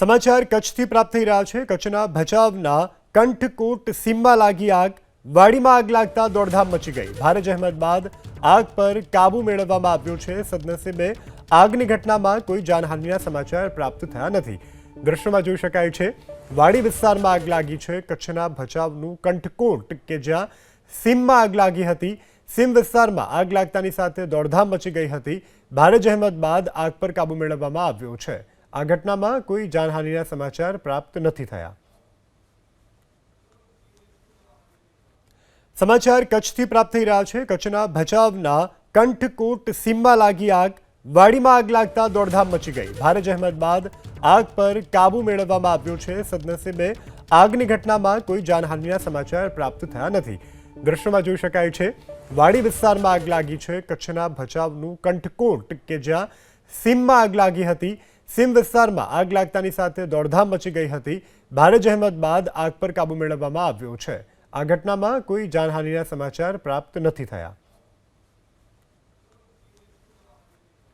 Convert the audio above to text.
સમાચાર કચ્છથી પ્રાપ્ત થઈ રહ્યા છે. કચ્છના ભચાઉના કંઠકોટ સીમમાં લાગી આગ. વાડીમાં આગ લાગતા દોડધામ મચી ગઈ. ભારે જહેમત બાદ આગ પર કાબુ મેળવવામાં આવ્યો છે. સદનસીબે આગની ઘટનામાં કોઈ જાનહાનિના સમાચાર પ્રાપ્ત થયા નથી. દ્રશ્યમાં જોઈ શકાય છે, વાડી વિસ્તારમાં આગ લાગી છે. કચ્છના ભચાઉનું કંઠકોટ કે જ્યાં સીમમાં આગ લાગી હતી, સીમ વિસ્તારમાં આગ લાગતાની સાથે દોડધામ મચી ગઈ હતી. ભારે જહેમત બાદ આગ પર કાબુ મેળવવામાં આવ્યો છે. આ ઘટનામાં કોઈ જાનહાનિના સમાચાર પ્રાપ્ત નથી થયા. સમાચાર કચ્છથી પ્રાપ્ત થઈ રહ્યા છે. કચ્છના ભચાવના કંઠકોટ સીમમાં લાગી આગ. વાડીમાં આગ લાગતા દોડધામ મચી ગઈ. ભારે જહેમત બાદ આગ પર કાબુ મેળવવામાં આવ્યો છે. સદનસીબે આગની ઘટનામાં કોઈ જાનહાનિના સમાચાર પ્રાપ્ત થયા નથી. દ્રશ્યમાં જોઈ શકાય છે, વાડી વિસ્તારમાં આગ લાગી છે. કચ્છના ભચાઉનું કંઠકોટ, કે જ્યાં સીમમાં આગ લાગી હતી સીમ વિસ્તારમાં આગ લાગતાની સાથે દોડધામ મચી ગઈ હતી. ભારે જહેમત બાદ આગ પર કાબુ મેળવવામાં આવ્યો છે. આ ઘટનામાં કોઈ જાનહાનિના સમાચાર પ્રાપ્ત નથી થયા.